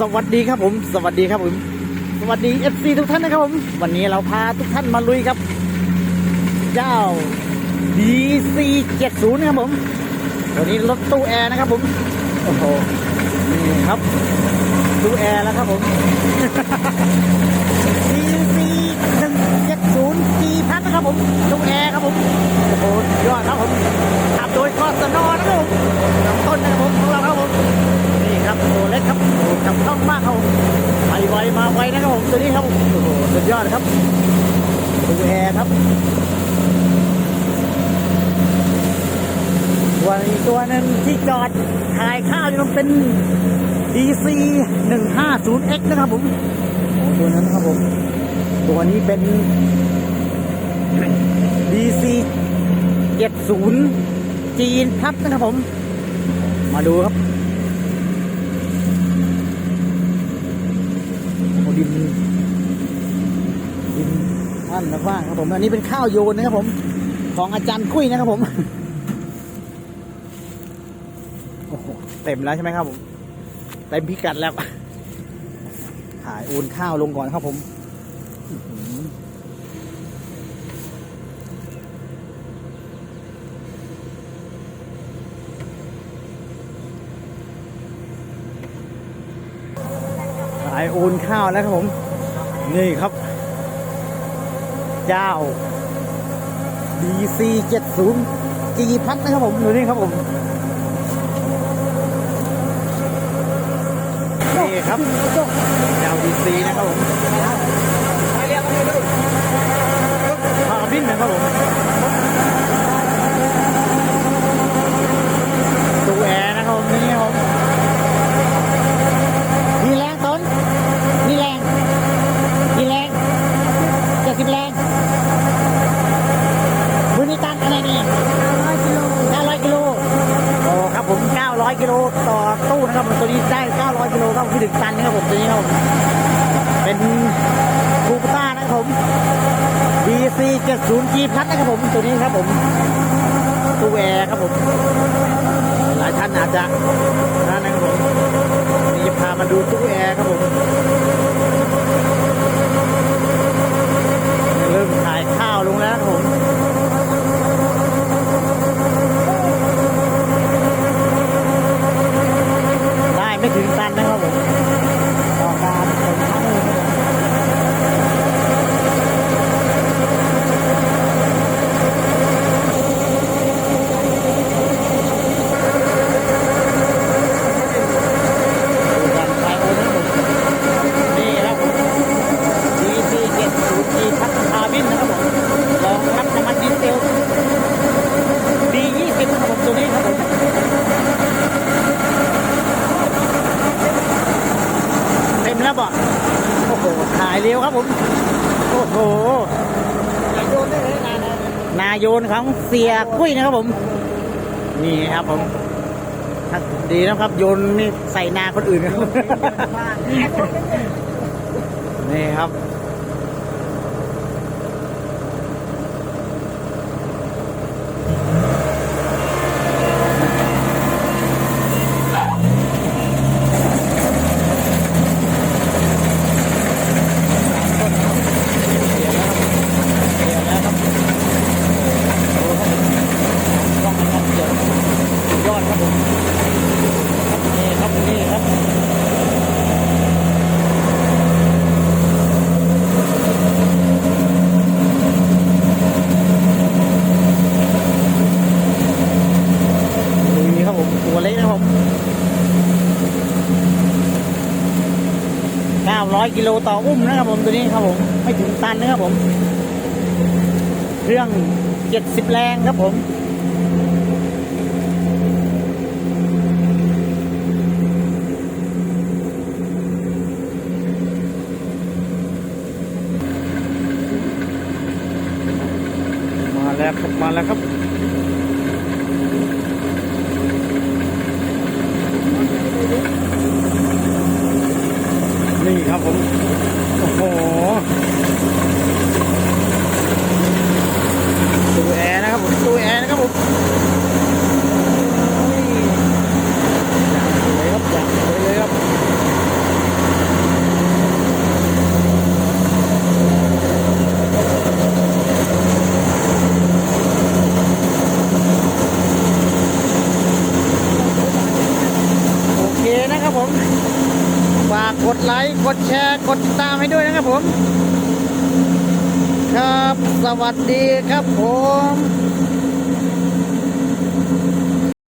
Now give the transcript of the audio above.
สวัสดีครับผม สวัสดีครับผม สวัสดี FC ทุกท่านนะครับผม วันนี้เราพาทุกท่านมาลุยครับ เจ้า DC 70 นะครับผมตัวนี้รถตู้แอร์นะครับผม โอ้โห นี่ครับ ตู้แอร์แล้วครับผม DC 170 G พัทนะครับผมตู้แอร์ครับผม โอ้โหสุดยอดครับผมขับโดย จับคล่องมากครับไปไวมาไวนะครับผมตัวนี้ครับโอ้โหสุดยอดครับตู้แอร์ครับส่วนอีกตัวนึงที่จอดถ่ายข้าวอยู่นั้นเป็น DC 150X นะครับผมโอ้ตัวนั้นครับผมตัวนี้เป็น DC 70 จีนพับนะครับผม มาดูครับโอ้ ดินดินท่านนะว่างครับผม อันนี้เป็นข้าวโยนนะครับผม ของอาจารย์กุ้ยนะครับผมโอ้โหเต็มแล้วใช่ไหมครับผมเต็มพิกัดแล้วถ่ายโอนข้าวลงก่อนครับผมอื้อหือถ่าย โอนข้าวแล้วครับผม นี่ครับ เจ้า DC 70 G พัดนะครับผมดูนี่ครับผม นี่ครับแนวดีซีนะครับผมพาบินนะครับผมตูแอร์นะครับผมนี่ครับผมมีแรงต้นมีแรงมีแรงเจ็ดสิบแรงมือนี่ตั้งอะไรนี่ห้าร้อยกิโลโอ้ครับผมเก้าร้อยกิโล ต่อตู้นะครับผมตัวนี้ได้ 900กิโลครับพี่ถึงตันนะครับผมตัวนี้ครับผมเป็นคูปต้านะครับผม DC 70 G พัดนะครับผมตัวนี้ครับผมตู้แอร์ครับผม หลายท่านอาจจะนั่นนะครับผมนี่จะพามาดูตู้แอร์ครับผม เริ่มขายข้าวลงแล้วครับผม ได้ไม่ถึงตันนะครับผมต่อการขนข้าวเลยนะครับดูกันไปโอ้นะครับผมนี่ครับผม DC 70 G พัฒนาบินนะครับผมรองรับน้ำมันดีเซล D20 นะครับผมตัวนี้ครับผม เต็มแล้วบ่โอ้โห ถ่าย เร็วครับผม โอ้โห นายโยนของเสียกุ้ยนะครับผม นี่ครับผมดีนะครับ โยนนี่ใส่นาคนอื่นครับนี่ครับ ยอดครับผมนี่ครับนี่ครับลุยครับผมตัวเล็กนะครับผม 900 กิโลต่ออุ้มนะครับผมตัวนี้ครับผมไม่ถึงตันนะครับผม เครื่อง 70 แรงครับผมมาแล้วครับมาแล้วครับ นี่ครับผม โอ้โหตู้แอร์นะครับผมตู้แอร์นะครับผมนี่อย่างสวยครับอย่างสวยเลยครับ นะครับผม ฝากก ดไลค์ กดแชร์ กดติดตามให้ด้วยนะครับผม ครับ สวัสดีครับผม